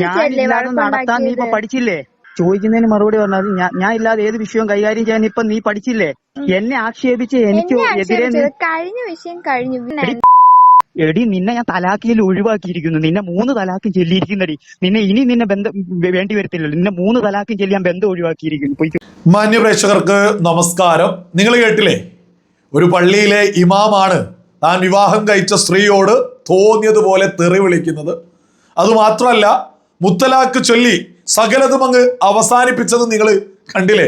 ഞാനില്ലാതെ നടത്താൻ നീ ഇപ്പൊ പഠിച്ചില്ലേ? ചോദിക്കുന്നതിന് മറുപടി പറഞ്ഞത് ഞാൻ ഞാൻ ഇല്ലാതെ ഏത് വിഷയവും കൈകാര്യം ചെയ്യാൻ ഇപ്പൊ നീ പഠിച്ചില്ലേ? എന്നെ ആക്ഷേപിച്ച് എനിക്ക് എതിരെ നീ കഴിഞ്ഞ വിഷയം കഴിഞ്ഞു. പിന്നെ എടി, എടി നിന്നെ ഞാൻ തലാക്കിയിൽ ഒഴിവാക്കിയിരിക്കുന്നു. നിന്നെ മൂന്ന് തലാക്കും ചെല്ലിയിരിക്കുന്നടി. നിന്നെ ഇനി നിന്നെ ബന്ധം വേ- വേണ്ടി വരത്തില്ലല്ലോ നിന്നെ മൂന്ന് തലാക്കും ചെല്ലി ഞാൻ ബന്ധം ഒഴിവാക്കിയിരിക്കുന്നു. മാന്യ പ്രേക്ഷകർക്ക് നമസ്കാരം. നിങ്ങൾ കേട്ടില്ലേ? ഒരു പള്ളിയിലെ ഇമാമാണ് താൻ വിവാഹം കഴിച്ച സ്ത്രീയോട് തോന്നിയതുപോലെ തെറി വിളിക്കുന്നത്. അതുമാത്രമല്ല മുത്തലാക്ക് ചൊല്ലി സകലതും അങ്ങ് അവസാനിപ്പിച്ചത് നിങ്ങൾ കണ്ടില്ലേ?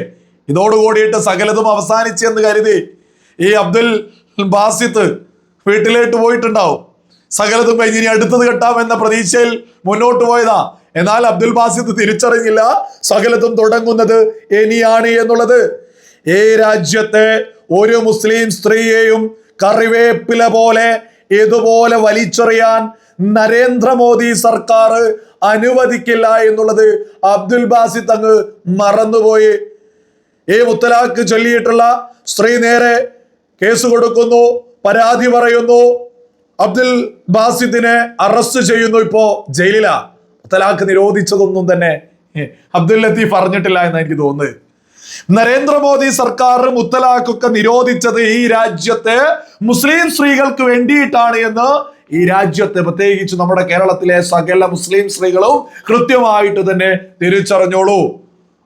ഇതോടുകൂടിയിട്ട് സകലതും അവസാനിച്ചെന്ന് കരുതി ഈ അബ്ദുൽ ബാസിത്ത് വീട്ടിലേക്ക് പോയിട്ടുണ്ടാവും. സകലതും കഴിഞ്ഞ് ഇനി അടുത്തത് കെട്ടാം എന്ന പ്രതീക്ഷയിൽ മുന്നോട്ട് പോയതാ. എന്നാൽ അബ്ദുൽ ബാസിത്ത് തിരിച്ചറിഞ്ഞില്ല സകലതും തുടങ്ങുന്നത് ഇനിയാണ് എന്നുള്ളത്. ഈ രാജ്യത്തെ ഒരു മുസ്ലിം സ്ത്രീയെയും കറിവേപ്പില പോലെ ഇതുപോലെ വലിച്ചെറിയാൻ നരേന്ദ്രമോദി സർക്കാർ അനുവദിക്കില്ല എന്നുള്ളത് അബ്ദുൽ ബാസി അങ്ങ് മറന്നുപോയി. ഈ മുത്തലാഖ് ചൊല്ലിയിട്ടുള്ള സ്ത്രീ നേരെ കേസ് കൊടുക്കുന്നു പരാതി പറയുന്നു. അബ്ദുൽ ബാസിദിനെ അറസ്റ്റ് ചെയ്യുന്നു ഇപ്പോ ജയിലിലാ. മുത്തലാഖ് നിരോധിച്ചതൊന്നും തന്നെ അബ്ദുൽ ലത്തീഫ് പറഞ്ഞിട്ടില്ല എന്ന് എനിക്ക് തോന്നുന്നത്. നരേന്ദ്രമോദി സർക്കാർ മുത്തലാഖൊക്കെ നിരോധിച്ചത് ഈ രാജ്യത്തെ മുസ്ലിം സ്ത്രീകൾക്ക് വേണ്ടിയിട്ടാണ് എന്ന് ഈ രാജ്യത്തെ പ്രത്യേകിച്ച് നമ്മുടെ കേരളത്തിലെ സകല മുസ്ലിം സ്ത്രീകളും കൃത്യമായിട്ട് തന്നെ തിരിച്ചറിഞ്ഞോളൂ.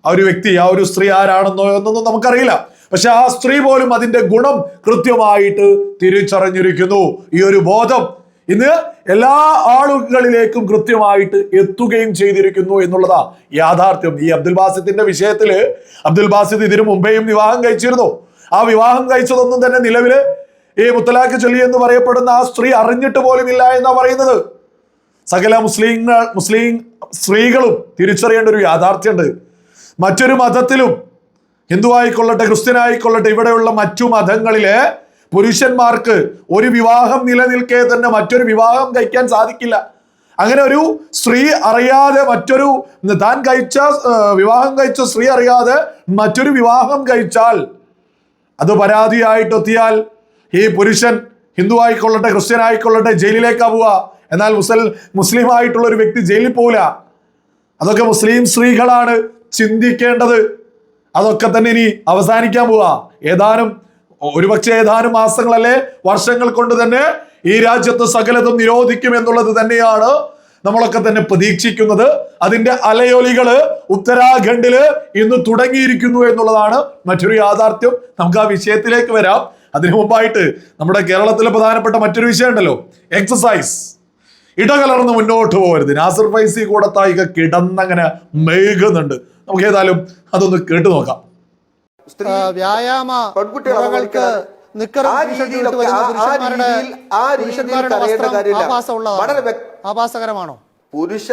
ആ ഒരു വ്യക്തി ആ ഒരു സ്ത്രീ ആരാണെന്നോ എന്നൊന്നും നമുക്കറിയില്ല. പക്ഷെ ആ സ്ത്രീ പോലും അതിന്റെ ഗുണം കൃത്യമായിട്ട് തിരിച്ചറിഞ്ഞിരിക്കുന്നു. ഈ ഒരു ബോധം ഇന്ന് എല്ലാ ആളുകളിലേക്കും കൃത്യമായിട്ട് എത്തുകയും ചെയ്തിരിക്കുന്നു എന്നുള്ളതാ യാഥാർത്ഥ്യം. ഈ അബ്ദുൽ ബാസിത്തിന്റെ വിഷയത്തിൽ അബ്ദുൽ ബാസിദ് ഇതിനു മുമ്പേയും വിവാഹം കഴിച്ചിരുന്നു. ആ വിവാഹം കഴിച്ചതൊന്നും തന്നെ നിലവിൽ ഈ മുത്തലാഖ് ചൊല്ലി എന്ന് പറയപ്പെടുന്ന ആ സ്ത്രീ അറിഞ്ഞിട്ട് പോലും ഇല്ല എന്നാ പറയുന്നത്? സകല മുസ്ലിങ്ങൾ മുസ്ലിം സ്ത്രീകളും തിരിച്ചറിയേണ്ട ഒരു യാഥാർത്ഥ്യമുണ്ട്. മറ്റൊരു മതത്തിലും ഹിന്ദു ആയിക്കൊള്ളട്ടെ ക്രിസ്ത്യൻ ആയിക്കൊള്ളട്ടെ ഇവിടെയുള്ള മറ്റു മതങ്ങളിലെ പുരുഷന്മാർക്ക് ഒരു വിവാഹം നിലനിൽക്കേ തന്നെ മറ്റൊരു വിവാഹം കഴിക്കാൻ സാധിക്കില്ല. അങ്ങനെ ഒരു സ്ത്രീ അറിയാതെ മറ്റൊരു താൻ കഴിച്ച വിവാഹം കഴിച്ച സ്ത്രീ അറിയാതെ മറ്റൊരു വിവാഹം കഴിച്ചാൽ അത് പരാതിയായിട്ട് എത്തിയാൽ ഈ പുരുഷൻ ഹിന്ദു ആയിക്കൊള്ളട്ടെ ക്രിസ്ത്യൻ ആയിക്കൊള്ളട്ടെ ജയിലിലേക്കാ പോവുക എന്നാൽ മുസൽ മുസ്ലിം ആയിട്ടുള്ള ഒരു വ്യക്തി ജയിലിൽ പോവില്ല. അതൊക്കെ മുസ്ലിം സ്ത്രീകളാണ് ചിന്തിക്കേണ്ടത്. അതൊക്കെ തന്നെ ഇനി അവസാനിക്കാൻ പോവാ. ഏതാനും ഒരുപക്ഷെ ഏതാനും മാസങ്ങളല്ലേ വർഷങ്ങൾ കൊണ്ട് തന്നെ ഈ രാജ്യത്ത് സകലതും നിരോധിക്കും എന്നുള്ളത് തന്നെയാണ് നമ്മളൊക്കെ തന്നെ പ്രതീക്ഷിക്കുന്നത്. അതിന്റെ അലയൊലികൾ ഉത്തരാഖണ്ഡിൽ ഇന്ന് തുടങ്ങിയിരിക്കുന്നു എന്നുള്ളതാണ് മറ്റൊരു യാഥാർത്ഥ്യം. നമുക്ക് ആ വിഷയത്തിലേക്ക് വരാം. അതിനു മുമ്പായിട്ട് നമ്മുടെ കേരളത്തിലെ പ്രധാനപ്പെട്ട മറ്റൊരു വിഷയം ഉണ്ടല്ലോ എക്സസൈസ് ഇടകലർന്ന് മുന്നോട്ട് പോകരുത്. നാസർ ഫൈസി കൂടത്തായിക കിടന്നങ്ങനെ മെഴുകുന്നുണ്ട്. നമുക്ക് ഏതായാലും അതൊന്ന് കേട്ടു നോക്കാം. വ്യായാമ പെൺകുട്ടികൾക്ക് ആഭാസകരമാണോ? പുരുഷ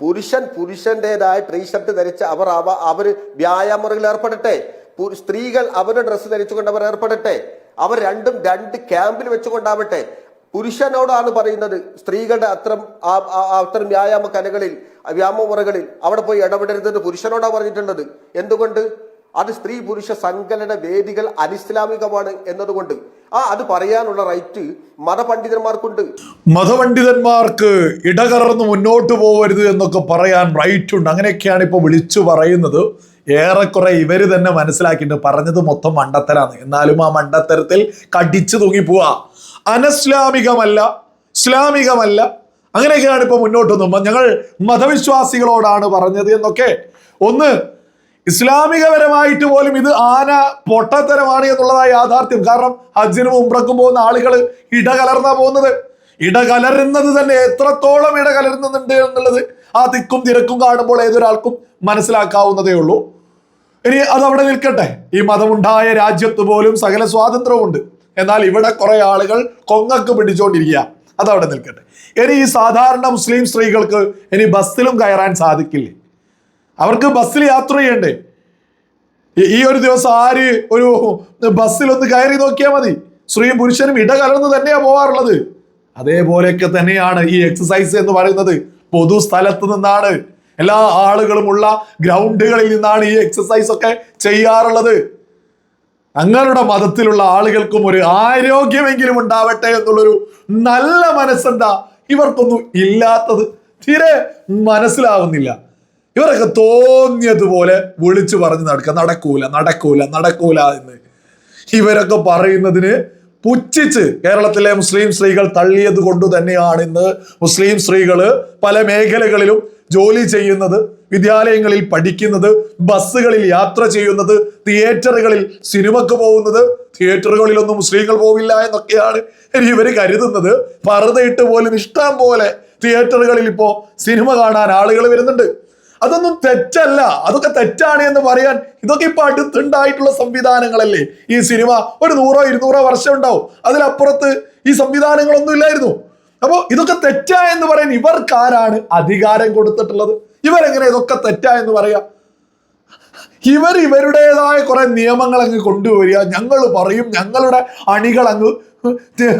പുരുഷൻ പുരുഷന്റേതായ ടീഷർട്ട് ധരിച്ച് അവർ അവ അവർ വ്യായാമങ്ങളിൽ ഏർപ്പെടട്ടെ. സ്ത്രീകൾ അവരുടെ ഡ്രസ്സ് ധരിച്ചുകൊണ്ട് അവർ ഏർപ്പെടട്ടെ. അവർ രണ്ടും രണ്ട് ക്യാമ്പിൽ വെച്ചുകൊണ്ടാവട്ടെ. പുരുഷനോടാണ് പറയുന്നത് സ്ത്രീകളുടെ അത്തരം അത്തരം വ്യായാമ കലകളിൽ വ്യായാമമുറകളിൽ അവിടെ പോയി ഇടപെടരുതെന്ന് പുരുഷനോടാണ് പറഞ്ഞിട്ടുള്ളത്. എന്തുകൊണ്ട്? അത് സ്ത്രീ പുരുഷ സങ്കലന വേദികൾ അനിസ്ലാമികമാണ് എന്നതുകൊണ്ട്. ആ അത് പറയാനുള്ള റൈറ്റ് മതപണ്ഡിതന്മാർക്കുണ്ട്. മതപണ്ഡിതന്മാർക്ക് ഇടകറന്ന് മുന്നോട്ട് പോകരുത് എന്നൊക്കെ പറയാൻ റൈറ്റ് ഉണ്ട് അങ്ങനെയൊക്കെയാണ് ഇപ്പൊ വിളിച്ചു പറയുന്നത്. ഏറെക്കുറെ ഇവർ തന്നെ മനസ്സിലാക്കിയിട്ടുണ്ട് പറഞ്ഞത് മൊത്തം മണ്ടത്തരാണ്. എന്നാലും ആ മണ്ടത്തരത്തിൽ കടിച്ചു തൂങ്ങിപ്പോവാ അനസ്ലാമികമല്ല ഇസ്ലാമികമല്ല. അങ്ങനെയൊക്കെയാണ് ഇപ്പൊ മുന്നോട്ട് വന്നത് ഞങ്ങൾ മതവിശ്വാസികളോടാണ് പറഞ്ഞത് എന്നൊക്കെ. ഒന്ന് ഇസ്ലാമികപരമായിട്ട് പോലും ഇത് ആന പൊട്ടത്തരമാണ് എന്നുള്ളതായ യാഥാർത്ഥ്യം. കാരണം ഹജ്ജിനും ഉംറക്കും പോകുന്ന ആളുകൾ ഇടകലർന്നാ പോകുന്നത്. ഇടകലരുന്നത് തന്നെ എത്രത്തോളം ഇടകലരുന്നുണ്ട് എന്നുള്ളത് ആ തിക്കും തിരക്കും കാണുമ്പോൾ ഏതൊരാൾക്കും മനസ്സിലാക്കാവുന്നതേ ഉള്ളൂ. ഇനി അതവിടെ നിൽക്കട്ടെ. ഈ മതമുണ്ടായ രാജ്യത്ത് പോലും സകല സ്വാതന്ത്ര്യമുണ്ട് എന്നാൽ ഇവിടെ കുറെ ആളുകൾ കൊങ്ങക്ക് പിടിച്ചുകൊണ്ടിരിക്കുക അതവിടെ നിൽക്കട്ടെ. ഇനി ഈ സാധാരണ മുസ്ലിം സ്ത്രീകൾക്ക് ഇനി ബസ്സിലും കയറാൻ സാധിക്കില്ലേ? അവർക്ക് ബസ്സിൽ യാത്ര ചെയ്യണ്ടേ? ഈ- ഈ ഒരു ദിവസം ആര് ഒരു ബസ്സിൽ ഒന്ന് കയറി നോക്കിയാൽ മതി. സ്ത്രീയും പുരുഷനും ഇടകലർന്ന് തന്നെയാ പോവാറുള്ളത്. അതേപോലെയൊക്കെ തന്നെയാണ് ഈ എക്സസൈസ് എന്ന് പറയുന്നത്. പൊതു സ്ഥലത്ത് നിന്നാണ് എല്ലാ ആളുകളുമുള്ള ഗ്രൗണ്ടുകളിൽ നിന്നാണ് ഈ എക്സസൈസ് ഒക്കെ ചെയ്യാറുള്ളത്. തങ്ങളുടെ മതത്തിലുള്ള ആളുകൾക്കും ഒരു ആരോഗ്യമെങ്കിലും ഉണ്ടാവട്ടെ എന്നുള്ളൊരു നല്ല മനസ്സെന്താ? ഇവർക്കൊന്നും ഇല്ലാത്തത് തീരെ മനസ്സിലാവുന്നില്ല. ഇവരൊക്കെ തോന്നിയതുപോലെ വിളിച്ചു പറഞ്ഞ് നടക്കുക. നടക്കൂല നടക്കൂല നടക്കൂല എന്ന്. ഇവരൊക്കെ പറയുന്നതിന് പുച്ഛിച്ച് കേരളത്തിലെ മുസ്ലിം സ്ത്രീകൾ തള്ളിയത് കൊണ്ട് തന്നെയാണ് ഇന്ന് മുസ്ലിം സ്ത്രീകൾ പല മേഖലകളിലും ജോലി ചെയ്യുന്നത് വിദ്യാലയങ്ങളിൽ പഠിക്കുന്നത് ബസ്സുകളിൽ യാത്ര ചെയ്യുന്നത് തിയേറ്ററുകളിൽ സിനിമക്ക് പോകുന്നത് തിയേറ്ററുകളിലൊന്നും മുസ്ലിങ്ങൾ പോവില്ല എന്നൊക്കെയാണ് ഇവർ കരുതുന്നത്. പറുതയിട്ട് പോലും ഇഷ്ടം പോലെ തിയേറ്ററുകളിൽ ഇപ്പോൾ സിനിമ കാണാൻ ആളുകൾ വരുന്നുണ്ട്. അതൊന്നും തെറ്റല്ല. അതൊക്കെ തെറ്റാണ് എന്ന് പറയാൻ ഇതൊക്കെ ഇപ്പൊ അടുത്തുണ്ടായിട്ടുള്ള സംവിധാനങ്ങളല്ലേ? ഈ സിനിമ ഒരു നൂറോ ഇരുന്നൂറോ വർഷം ഉണ്ടാവും. അതിലപ്പുറത്ത് ഈ സംവിധാനങ്ങളൊന്നും ഇല്ലായിരുന്നു. അപ്പോ ഇതൊക്കെ തെറ്റാ എന്ന് പറയാൻ ഇവർക്കാരാണ് അധികാരം കൊടുത്തിട്ടുള്ളത്. ഇവരെങ്ങനെ ഇതൊക്കെ തെറ്റാ എന്ന് പറയാ? ഇവർ ഇവരുടേതായ കുറെ നിയമങ്ങൾ അങ്ങ് കൊണ്ടുവരിക. ഞങ്ങൾ പറയും ഞങ്ങളുടെ അണികൾ അങ്ങ്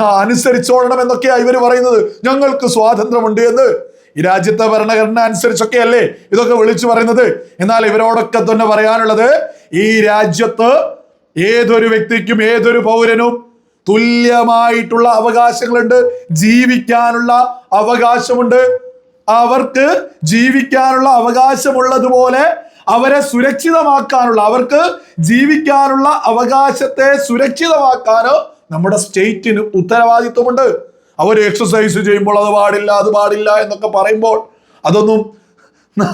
അനുസരിച്ചോളണം എന്നൊക്കെയാ ഇവർ പറയുന്നത്. ഞങ്ങൾക്ക് സ്വാതന്ത്ര്യമുണ്ട് എന്ന്. ഈ രാജ്യത്തെ ഭരണഘടന അനുസരിച്ചൊക്കെ അല്ലേ ഇതൊക്കെ വിളിച്ചു പറയുന്നത്? എന്നാൽ ഇവരോടൊക്കെ തന്നെ പറയാനുള്ളത് ഈ രാജ്യത്ത് ഏതൊരു വ്യക്തിക്കും ഏതൊരു പൗരനും തുല്യമായിട്ടുള്ള അവകാശങ്ങളുണ്ട്. ജീവിക്കാനുള്ള അവകാശമുണ്ട്. അവർക്ക് ജീവിക്കാനുള്ള അവകാശമുള്ളതുപോലെ അവരെ സുരക്ഷിതമാക്കാനുള്ള അവർക്ക് ജീവിക്കാനുള്ള അവകാശത്തെ സുരക്ഷിതമാക്കാനോ നമ്മുടെ സ്റ്റേറ്റിന് ഉത്തരവാദിത്വമുണ്ട്. അവർ എക്സസൈസ് ചെയ്യുമ്പോൾ അത് പാടില്ല അത് പാടില്ല എന്നൊക്കെ പറയുമ്പോൾ അതൊന്നും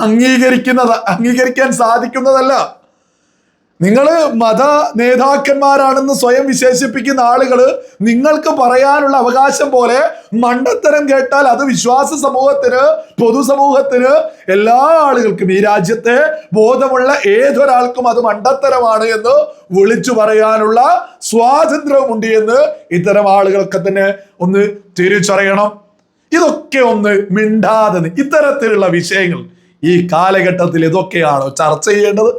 അംഗീകരിക്കുന്നത് അംഗീകരിക്കാൻ സാധിക്കുന്നതല്ല. നിങ്ങൾ മത നേതാക്കന്മാരാണെന്ന് സ്വയം വിശേഷിപ്പിക്കുന്ന ആളുകൾ നിങ്ങൾക്ക് പറയാനുള്ള അവകാശം പോലെ മണ്ടത്തരം കേട്ടാൽ അത് വിശ്വാസ സമൂഹത്തിന് പൊതുസമൂഹത്തിന് എല്ലാ ആളുകൾക്കും ഈ രാജ്യത്തെ ബോധമുള്ള ഏതൊരാൾക്കും അത് മണ്ടത്തരമാണ് എന്ന് വിളിച്ചു പറയാനുള്ള സ്വാതന്ത്ര്യമുണ്ട് എന്ന് ഇത്തരം ആളുകളൊക്കെ തന്നെ ഒന്ന് തിരിച്ചറിയണം. ഇതൊക്കെ ഒന്ന് മിണ്ടാതെ ഇത്തരത്തിലുള്ള വിഷയങ്ങൾ ഈ കാലഘട്ടത്തിൽ ഇതൊക്കെയാണോ ചർച്ച ചെയ്യേണ്ടത്?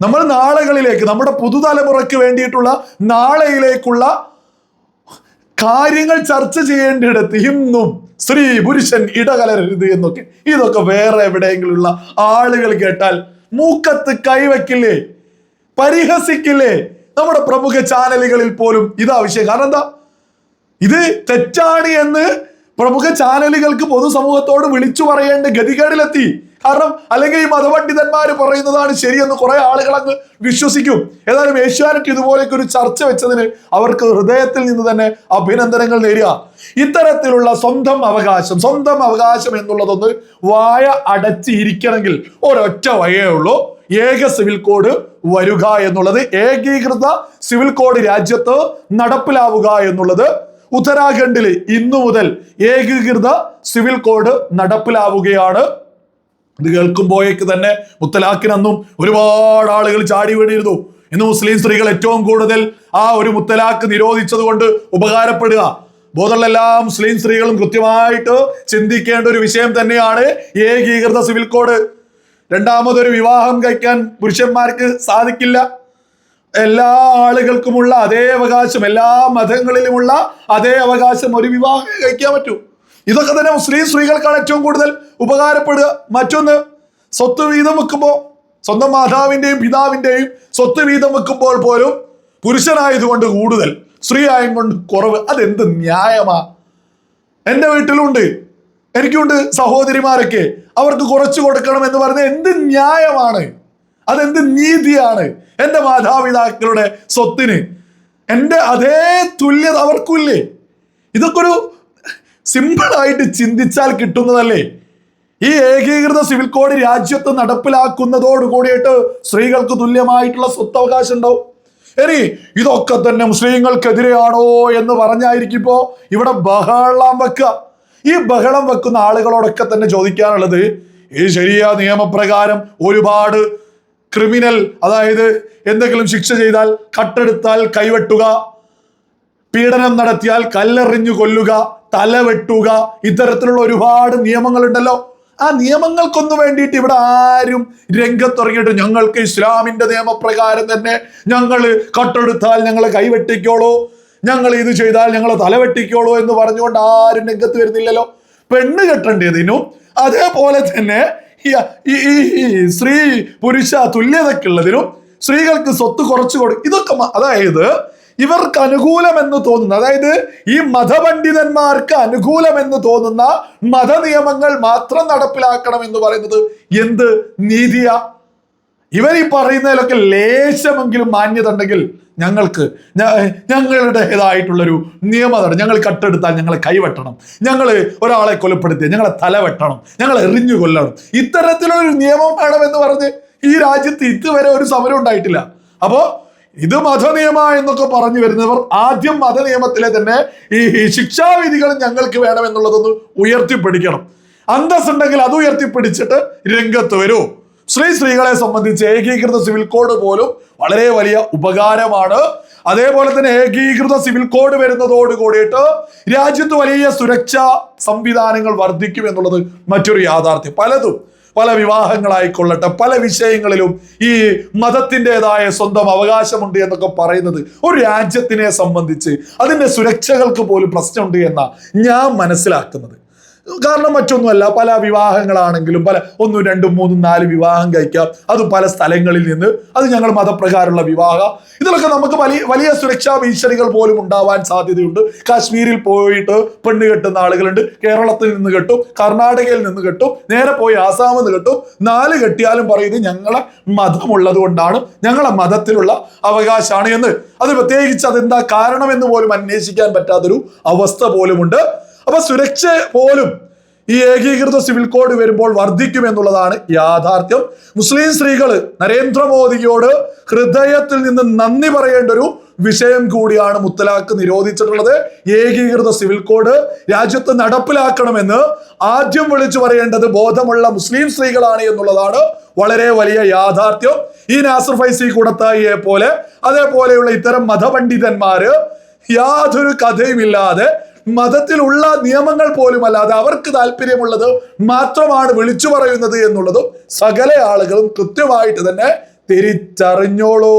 നമ്മൾ നാളുകളിലേക്ക് നമ്മുടെ പുതുതലമുറയ്ക്ക് വേണ്ടിയിട്ടുള്ള നാളെയിലേക്കുള്ള കാര്യങ്ങൾ ചർച്ച ചെയ്യേണ്ടിടത്ത് ഇന്നും സ്ത്രീ പുരുഷൻ ഇടകലരരുത് എന്നൊക്കെ. ഇതൊക്കെ വേറെ എവിടെയെങ്കിലും ഉള്ള ആളുകൾ കേട്ടാൽ മൂക്കത്ത് കൈവയ്ക്കില്ലേ? പരിഹസിക്കില്ലേ? നമ്മുടെ പ്രമുഖ ചാനലുകളിൽ പോലും ഇത് ആവശ്യം കാരണം എന്താ? ഇത് തെറ്റാണ് എന്ന് പ്രമുഖ ചാനലുകൾക്ക് പൊതുസമൂഹത്തോട് വിളിച്ചു പറയേണ്ട ഗതികേടിലെത്തി. കാരണം അല്ലെങ്കിൽ ഈ മതപണ്ഡിതന്മാർ പറയുന്നതാണ് ശരിയെന്ന് കുറെ ആളുകൾ അങ്ങ് വിശ്വസിക്കും. ഏതായാലും ഏഷ്യാനെറ്റ് ഇതുപോലൊക്കെ ഒരു ചർച്ച വെച്ചതിന് അവർക്ക് ഹൃദയത്തിൽ നിന്ന് തന്നെ അഭിനന്ദനങ്ങൾ നേരുക. ഇത്തരത്തിലുള്ള സ്വന്തം അവകാശം സ്വന്തം അവകാശം എന്നുള്ളതൊന്ന് വായ അടച്ചിരിക്കണമെങ്കിൽ ഒരൊറ്റ വഴിയേ ഉള്ളൂ. ഏക സിവിൽ കോഡ് വരിക എന്നുള്ളത് ഏകീകൃത സിവിൽ കോഡ് രാജ്യത്ത് നടപ്പിലാവുക എന്നുള്ളത് ഉത്തരാഖണ്ഡിൽ ഇന്നു മുതൽ ഏകീകൃത സിവിൽ കോഡ് നടപ്പിലാവുകയാണ്. ഇത് കേൾക്കുമ്പോഴേക്ക് തന്നെ മുത്തലാഖിനന്നും ഒരുപാട് ആളുകൾ ചാടി വീണിരുന്നു. ഇന്ന് മുസ്ലിം സ്ത്രീകൾ ഏറ്റവും കൂടുതൽ ആ ഒരു മുത്തലാഖ് നിരോധിച്ചത് കൊണ്ട് ഉപകാരപ്പെടുക. ബോധമുള്ള എല്ലാ മുസ്ലിം സ്ത്രീകളും കൃത്യമായിട്ട് ചിന്തിക്കേണ്ട ഒരു വിഷയം തന്നെയാണ് ഏകീകൃത സിവിൽ കോഡ്. രണ്ടാമതൊരു വിവാഹം കഴിക്കാൻ പുരുഷന്മാർക്ക് സാധിക്കില്ല. എല്ലാ ആളുകൾക്കുമുള്ള അതേ അവകാശം എല്ലാ മതങ്ങളിലുമുള്ള അതേ അവകാശം ഒരു വിവാഹം കഴിക്കാൻ പറ്റൂ. ഇതൊക്കെ തന്നെ മുസ്ലിം സ്ത്രീകൾക്കാണ് ഏറ്റവും കൂടുതൽ ഉപകാരപ്പെടുക. മറ്റൊന്ന് സ്വത്ത് വീതം വെക്കുമ്പോൾ സ്വന്തം മാതാവിന്റെയും പിതാവിന്റെയും സ്വത്ത് വീതം വെക്കുമ്പോൾ പോലും പുരുഷനായതുകൊണ്ട് കൂടുതൽ സ്ത്രീ ആയം കൊണ്ട് കുറവ്. അതെന്ത് ന്യായമാ? എന്റെ വീട്ടിലുണ്ട് എനിക്കുണ്ട് സഹോദരിമാരൊക്കെ അവർക്ക് കുറച്ച് കൊടുക്കണം എന്ന് പറഞ്ഞ എന്ത് ന്യായമാണ്? അതെന്ത് നീതിയാണ്? എന്റെ മാതാപിതാക്കളുടെ സ്വത്തിന്. എന്റെ അതേ തുല്യത അവർക്കുമില്ലേ? ഇതൊക്കെ ഒരു സിമ്പിളായിട്ട് ചിന്തിച്ചാൽ കിട്ടുന്നതല്ലേ? ഈ ഏകീകൃത സിവിൽ കോഡ് രാജ്യത്ത് നടപ്പിലാക്കുന്നതോട് കൂടിയിട്ട് സ്ത്രീകൾക്ക് തുല്യമായിട്ടുള്ള സ്വത്തവകാശം ഉണ്ടാവും. ഇനി ഇതൊക്കെ തന്നെ മുസ്ലിങ്ങൾക്കെതിരെയാണോ എന്ന് പറഞ്ഞായിരിക്കും ഇപ്പോ ഇവിടെ ബഹളം വെക്കുക. ഈ ബഹളം വെക്കുന്ന ആളുകളോടൊക്കെ തന്നെ ചോദിക്കാനുള്ളത് ഈ ശരിയ നിയമപ്രകാരം ഒരുപാട് ക്രിമിനൽ അതായത് എന്തെങ്കിലും ശിക്ഷ ചെയ്താൽ കട്ടെടുത്താൽ കൈവെട്ടുക പീഡനം നടത്തിയാൽ കല്ലെറിഞ്ഞു കൊല്ലുക തല വെട്ടുക ഇത്തരത്തിലുള്ള ഒരുപാട് നിയമങ്ങളുണ്ടല്ലോ. ആ നിയമങ്ങൾക്കൊന്നു വേണ്ടിയിട്ട് ഇവിടെ ആരും രംഗത്തിറങ്ങിയിട്ട് ഞങ്ങൾക്ക് ഇസ്ലാമിന്റെ നിയമപ്രകാരം തന്നെ ഞങ്ങൾ കട്ടെടുത്താൽ ഞങ്ങളെ കൈവെട്ടിക്കോളൂ. ഞങ്ങൾ ഇത് ചെയ്താൽ ഞങ്ങളെ തലവെട്ടിക്കോളൂ എന്ന് പറഞ്ഞുകൊണ്ട് ആരും രംഗത്ത് വരുന്നില്ലല്ലോ. പെണ്ണ് കെട്ടേണ്ടതിനും അതേപോലെ തന്നെ ഈ സ്ത്രീ പുരുഷ തുല്യതക്കുള്ളതിനും സ്ത്രീകൾക്ക് സ്വത്ത് കുറച്ചു കൊടുക്കും ഇതൊക്കെ അതായത് ഇവർക്ക് അനുകൂലമെന്ന് തോന്നുന്ന അതായത് ഈ മതപണ്ഡിതന്മാർക്ക് അനുകൂലമെന്ന് തോന്നുന്ന മതനിയമങ്ങൾ മാത്രം നടപ്പിലാക്കണം എന്ന് പറയുന്നത് എന്ത്? നീതിയാ. ഇവർ ഈ പറയുന്നതിലൊക്കെ ലേശമെങ്കിലും മാന്യത ഉണ്ടെങ്കിൽ ഞങ്ങൾക്ക് ഞങ്ങളുടേതായിട്ടുള്ളൊരു നിയമതാണ് ഞങ്ങൾ കട്ടെടുത്താൽ ഞങ്ങളെ കൈവെട്ടണം. ഞങ്ങൾ ഒരാളെ കൊലപ്പെടുത്തി ഞങ്ങളെ തല വെട്ടണം ഞങ്ങൾ എറിഞ്ഞു കൊല്ലണം. ഇത്തരത്തിലൊരു നിയമം വേണമെന്ന് പറഞ്ഞ് ഈ രാജ്യത്ത് ഇതുവരെ ഒരു സമരം ഉണ്ടായിട്ടില്ല. അപ്പോ ഇത് മതനിയമ എന്നൊക്കെ പറഞ്ഞു വരുന്നവർ ആദ്യം മതനിയമത്തിലെ തന്നെ ഈ ശിക്ഷാവിധികൾ ഞങ്ങൾക്ക് വേണമെന്നുള്ളതൊന്ന് ഉയർത്തിപ്പിടിക്കണം. അന്തസ്സുണ്ടെങ്കിൽ അത് ഉയർത്തിപ്പിടിച്ചിട്ട് രംഗത്ത് വരൂ. സ്ത്രീ സ്ത്രീകളെ സംബന്ധിച്ച് ഏകീകൃത സിവിൽ കോഡ് പോലും വളരെ വലിയ ഉപകാരമാണ്. അതേപോലെ തന്നെ ഏകീകൃത സിവിൽ കോഡ് വരുന്നതോട് കൂടിയിട്ട് രാജ്യത്ത് വലിയ സുരക്ഷാ സംവിധാനങ്ങൾ വർദ്ധിക്കും എന്നുള്ളത് മറ്റൊരു യാഥാർത്ഥ്യം. പലതും പല വിവാഹങ്ങളായിക്കൊള്ളട്ടെ പല വിഷയങ്ങളിലും ഈ മതത്തിന്റെതായ സ്വന്തം അവകാശമുണ്ട് എന്നൊക്കെ പറയുന്നത് ഒരു രാജ്യത്തിനെ സംബന്ധിച്ച് അതിന്റെ സുരക്ഷകൾക്ക് പോലും പ്രശ്നമുണ്ട് എന്ന ഞാൻ മനസ്സിലാക്കുന്നത്. കാരണം മറ്റൊന്നുമല്ല പല വിവാഹങ്ങളാണെങ്കിലും പല ഒന്നും രണ്ടും മൂന്നും നാല് വിവാഹം കഴിക്കാം. അത് പല സ്ഥലങ്ങളിൽ നിന്ന്. അത് ഞങ്ങൾ മതപ്രകാരമുള്ള വിവാഹ. ഇതിലൊക്കെ നമുക്ക് വലിയ വലിയ സുരക്ഷാ ഭീഷണികൾ പോലും ഉണ്ടാവാൻ സാധ്യതയുണ്ട്. കാശ്മീരിൽ പോയിട്ട് പെണ്ണ് കെട്ടുന്ന ആളുകളുണ്ട്. കേരളത്തിൽ നിന്ന് കെട്ടും. കർണാടകയിൽ നിന്ന് കെട്ടും. നേരെ പോയി ആസാമിൽ നിന്ന് കെട്ടും. നാല് കെട്ടിയാലും പറയുന്നത് ഞങ്ങളെ മതമുള്ളത് കൊണ്ടാണ്. ഞങ്ങളെ മതത്തിലുള്ള അവകാശമാണ് എന്ന്. അത് പ്രത്യേകിച്ച് അതെന്താ കാരണം എന്ന് പോലും അന്വേഷിക്കാൻ പറ്റാത്തൊരു അവസ്ഥ പോലുമുണ്ട്. അപ്പൊ സുരക്ഷ പോലും ഈ ഏകീകൃത സിവിൽ കോഡ് വരുമ്പോൾ വർദ്ധിക്കും എന്നുള്ളതാണ് യാഥാർത്ഥ്യം. മുസ്ലിം സ്ത്രീകൾ നരേന്ദ്രമോദിയോട് ഹൃദയത്തിൽ നിന്ന് നന്ദി പറയേണ്ട ഒരു വിഷയം കൂടിയാണ് മുത്തലാഖ് നിരോധിച്ചിട്ടുള്ളത്. ഏകീകൃത സിവിൽ കോഡ് രാജ്യത്ത് നടപ്പിലാക്കണമെന്ന് ആദ്യം വിളിച്ചു പറയേണ്ടത് ബോധമുള്ള മുസ്ലിം സ്ത്രീകളാണ് എന്നുള്ളതാണ് വളരെ വലിയ യാഥാർത്ഥ്യം. ഈ നാസർ ഫൈസി കൂടത്തായിയെ പോലെ അതേപോലെയുള്ള ഇത്തരം മതപണ്ഡിതന്മാര് യാതൊരു കഥയുമില്ലാതെ മതത്തിലുള്ള നിയമങ്ങൾ പോലും അല്ലാതെ അവർക്ക് താല്പര്യമുള്ളത് മാത്രമാണ് വിളിച്ചു പറയുന്നത് എന്നുള്ളതും സകല ആളുകളും കൃത്യമായിട്ട് തന്നെ തിരിച്ചറിഞ്ഞോളൂ.